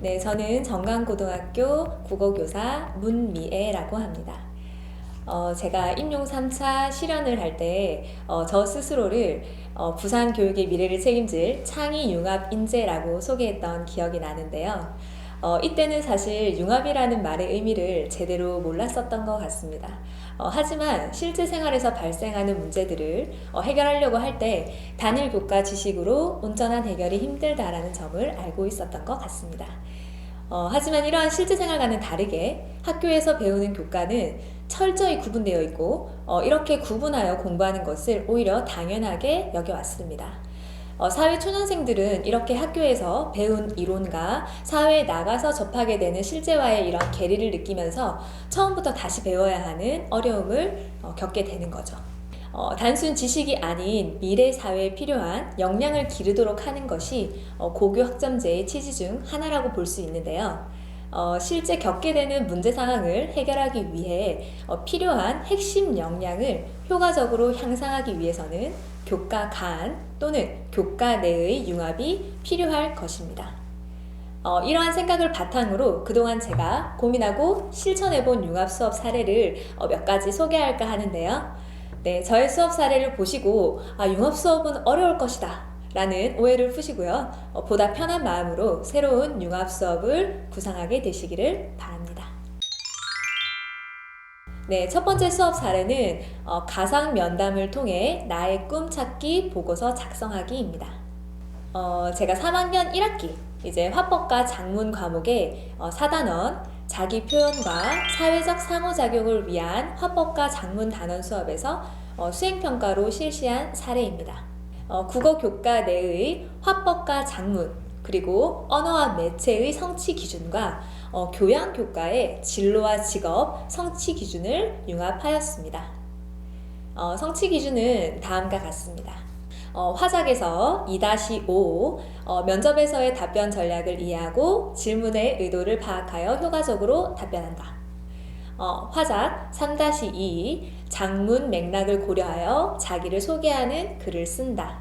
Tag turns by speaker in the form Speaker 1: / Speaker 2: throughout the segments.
Speaker 1: 네, 저는 정강고등학교 국어교사 문미애라고 합니다. 어, 제가 임용 3차 실현을 할 때, 어, 저 스스로를 어, 부산 교육의 미래를 책임질 창의 융합 인재라고 소개했던 기억이 나는데요. 어, 이때는 사실 융합이라는 말의 의미를 제대로 몰랐었던 것 같습니다. 어, 하지만 실제 생활에서 발생하는 문제들을 어, 해결하려고 할 때 단일 교과 지식으로 온전한 해결이 힘들다라는 점을 알고 있었던 것 같습니다. 어, 하지만 이러한 실제 생활과는 다르게 학교에서 배우는 교과는 철저히 구분되어 있고 어, 이렇게 구분하여 공부하는 것을 오히려 당연하게 여겨왔습니다. 어, 사회 초년생들은 이렇게 학교에서 배운 이론과 사회에 나가서 접하게 되는 실제와의 이런 괴리를 느끼면서 처음부터 다시 배워야 하는 어려움을 어, 겪게 되는 거죠. 어, 단순 지식이 아닌 미래 사회에 필요한 역량을 기르도록 하는 것이 어, 고교 학점제의 취지 중 하나라고 볼 수 있는데요. 어, 실제 겪게 되는 문제 상황을 해결하기 위해 어, 필요한 핵심 역량을 효과적으로 향상하기 위해서는 교과 간 또는 교과 내의 융합이 필요할 것입니다. 어, 이러한 생각을 바탕으로 그동안 제가 고민하고 실천해본 융합 수업 사례를 어, 몇 가지 소개할까 하는데요. 네, 저의 수업 사례를 보시고 아, 융합 수업은 어려울 것이다. 라는 오해를 푸시고요. 어, 보다 편한 마음으로 새로운 융합 수업을 구상하게 되시기를 바랍니다. 네, 첫 번째 수업 사례는 어, 가상 면담을 통해 나의 꿈 찾기 보고서 작성하기입니다. 어, 제가 3학년 1학기 이제 화법과 작문 과목의 어, 4단원 자기 표현과 사회적 상호작용을 위한 화법과 작문 단원 수업에서 어, 수행평가로 실시한 사례입니다. 어, 국어 교과 내의 화법과 작문 그리고 언어와 매체의 성취 기준과 어, 교양 교과의 진로와 직업 성취 기준을 융합하였습니다. 어, 성취 기준은 다음과 같습니다. 어, 화작에서 2-5 어, 면접에서의 답변 전략을 이해하고 질문의 의도를 파악하여 효과적으로 답변한다. 어, 화작 3-2 장문 맥락을 고려하여 자기를 소개하는 글을 쓴다.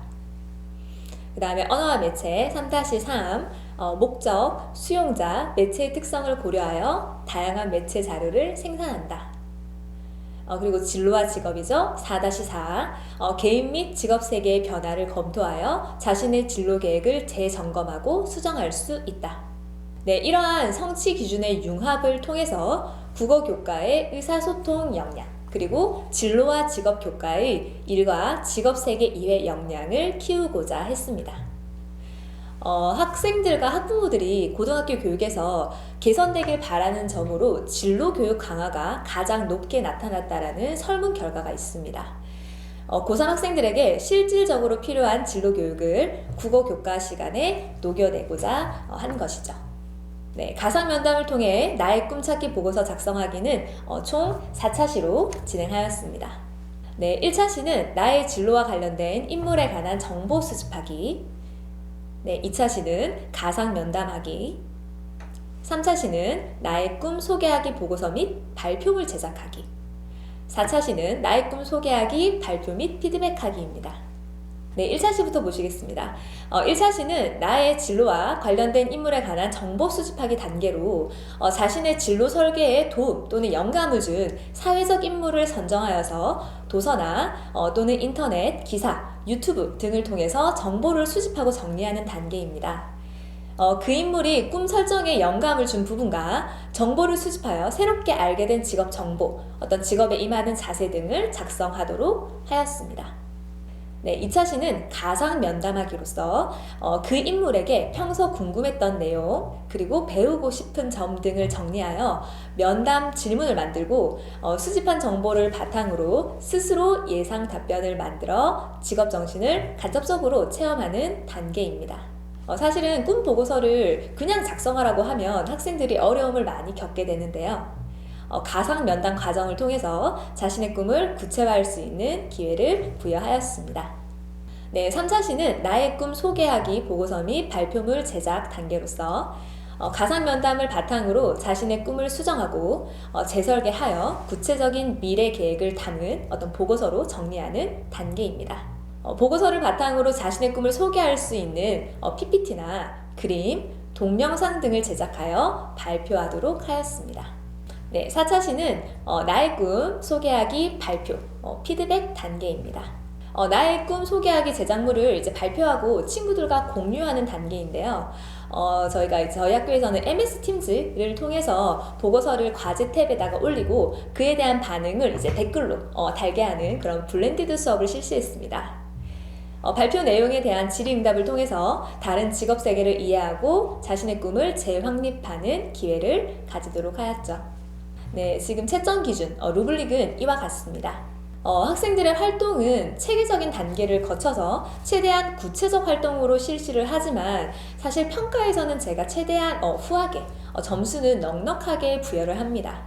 Speaker 1: 그 다음에 언어와 매체 3-3 어, 목적, 수용자, 매체의 특성을 고려하여 다양한 매체 자료를 생산한다. 어, 그리고 진로와 직업이죠. 4-4 어, 개인 및 직업 세계의 변화를 검토하여 자신의 진로 계획을 재점검하고 수정할 수 있다. 네, 이러한 성취 기준의 융합을 통해서 국어 교과의 의사소통 역량, 그리고 진로와 직업 교과의 일과 직업 세계 이외 역량을 키우고자 했습니다. 어, 학생들과 학부모들이 고등학교 교육에서 개선되길 바라는 점으로 진로 교육 강화가 가장 높게 나타났다라는 설문 결과가 있습니다. 어, 고3 학생들에게 실질적으로 필요한 진로 교육을 국어 교과 시간에 녹여내고자 어, 한 것이죠. 네, 가상 면담을 통해 나의 꿈찾기 보고서 작성하기는 어, 총 4차 시로 진행하였습니다. 네, 1차 시는 나의 진로와 관련된 인물에 관한 정보 수집하기. 네, 2차 시는 가상 면담하기. 3차 시는 나의 꿈 소개하기 보고서 및 발표물 제작하기. 4차 시는 나의 꿈 소개하기, 발표 및 피드백하기입니다. 네, 1차 시부터 보시겠습니다. 어, 1차 시는 나의 진로와 관련된 인물에 관한 정보 수집하기 단계로 어, 자신의 진로 설계에 도움 또는 영감을 준 사회적 인물을 선정하여서 도서나 어, 또는 인터넷, 기사, 유튜브 등을 통해서 정보를 수집하고 정리하는 단계입니다. 어, 그 인물이 꿈 설정에 영감을 준 부분과 정보를 수집하여 새롭게 알게 된 직업 정보, 어떤 직업에 임하는 자세 등을 작성하도록 하였습니다. 네, 2차 시는 가상 면담하기로서 어, 그 인물에게 평소 궁금했던 내용, 그리고 배우고 싶은 점 등을 정리하여 면담 질문을 만들고 어, 수집한 정보를 바탕으로 스스로 예상 답변을 만들어 직업 정신을 간접적으로 체험하는 단계입니다. 어, 사실은 꿈 보고서를 그냥 작성하라고 하면 학생들이 어려움을 많이 겪게 되는데요. 어, 가상 면담 과정을 통해서 자신의 꿈을 구체화할 수 있는 기회를 부여하였습니다. 네, 3차 시는 나의 꿈 소개하기 보고서 및 발표물 제작 단계로서 어, 가상 면담을 바탕으로 자신의 꿈을 수정하고 어, 재설계하여 구체적인 미래 계획을 담은 어떤 보고서로 정리하는 단계입니다. 어, 보고서를 바탕으로 자신의 꿈을 소개할 수 있는 어, PPT나 그림, 동영상 등을 제작하여 발표하도록 하였습니다. 네, 4차 시는 어, 나의 꿈 소개하기 발표 어, 피드백 단계입니다. 어, 나의 꿈 소개하기 제작물을 이제 발표하고 친구들과 공유하는 단계인데요. 어, 저희가 저희 학교에서는 MS 팀즈를 통해서 보고서를 과제 탭에다가 올리고 그에 대한 반응을 이제 댓글로 어, 달게 하는 그런 블렌디드 수업을 실시했습니다. 어, 발표 내용에 대한 질의응답을 통해서 다른 직업 세계를 이해하고 자신의 꿈을 재확립하는 기회를 가지도록 하였죠. 네, 지금 채점 기준 어, 루블릭은 이와 같습니다. 어, 학생들의 활동은 체계적인 단계를 거쳐서 최대한 구체적 활동으로 실시를 하지만 사실 평가에서는 제가 최대한 어, 후하게 어, 점수는 넉넉하게 부여를 합니다.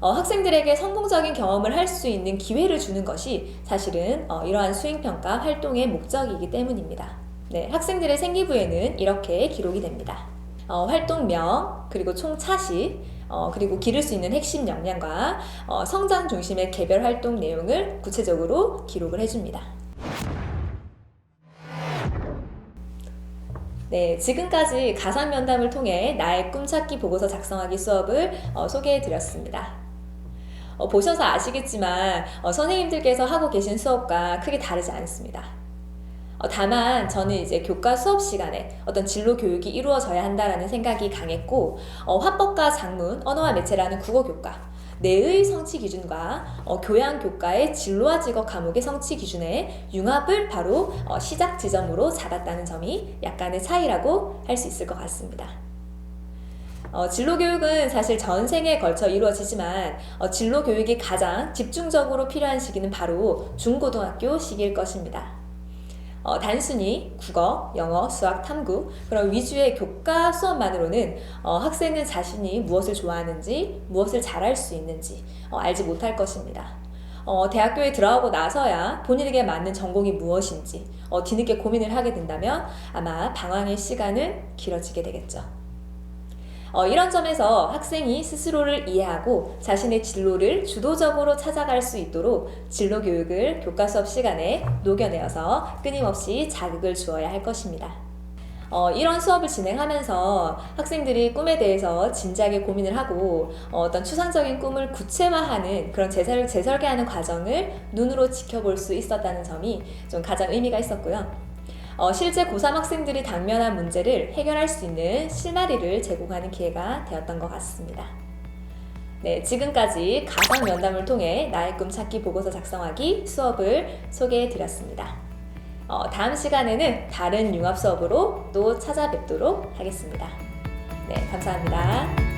Speaker 1: 어, 학생들에게 성공적인 경험을 할 수 있는 기회를 주는 것이 사실은 어, 이러한 수행평가 활동의 목적이기 때문입니다. 네, 학생들의 생기부에는 이렇게 기록이 됩니다. 어, 활동명, 그리고 총 차시, 어, 그리고 기를 수 있는 핵심 역량과 어, 성장 중심의 개별 활동 내용을 구체적으로 기록을 해줍니다. 네, 지금까지 가상 면담을 통해 나의 꿈찾기 보고서 작성하기 수업을 어, 소개해 드렸습니다. 어, 보셔서 아시겠지만 어, 선생님들께서 하고 계신 수업과 크게 다르지 않습니다. 어, 다만 저는 이제 교과 수업 시간에 어떤 진로 교육이 이루어져야 한다라는 생각이 강했고 어, 화법과 작문, 언어와 매체라는 국어 교과 내의 성취 기준과 어, 교양 교과의 진로와 직업 과목의 성취 기준의 융합을 바로 어, 시작 지점으로 잡았다는 점이 약간의 차이라고 할 수 있을 것 같습니다. 어, 진로 교육은 사실 전생에 걸쳐 이루어지지만 어, 진로 교육이 가장 집중적으로 필요한 시기는 바로 중고등학교 시기일 것입니다. 어, 단순히 국어, 영어, 수학, 탐구 그런 위주의 교과 수업만으로는 어, 학생은 자신이 무엇을 좋아하는지 무엇을 잘할 수 있는지 어, 알지 못할 것입니다. 어, 대학교에 들어가고 나서야 본인에게 맞는 전공이 무엇인지 어, 뒤늦게 고민을 하게 된다면 아마 방황의 시간은 길어지게 되겠죠. 어, 이런 점에서 학생이 스스로를 이해하고 자신의 진로를 주도적으로 찾아갈 수 있도록 진로 교육을 교과 수업 시간에 녹여내어서 끊임없이 자극을 주어야 할 것입니다. 어, 이런 수업을 진행하면서 학생들이 꿈에 대해서 진지하게 고민을 하고 어, 떤 추상적인 꿈을 구체화하는 그런 제설, 재설계하는 과정을 눈으로 지켜볼 수 있었다는 점이 좀 가장 의미가 있었고요. 어, 실제 고3 학생들이 당면한 문제를 해결할 수 있는 실마리를 제공하는 기회가 되었던 것 같습니다. 네, 지금까지 가상 면담을 통해 나의 꿈 찾기 보고서 작성하기 수업을 소개해 드렸습니다. 어, 다음 시간에는 다른 융합 수업으로 또 찾아뵙도록 하겠습니다. 네, 감사합니다.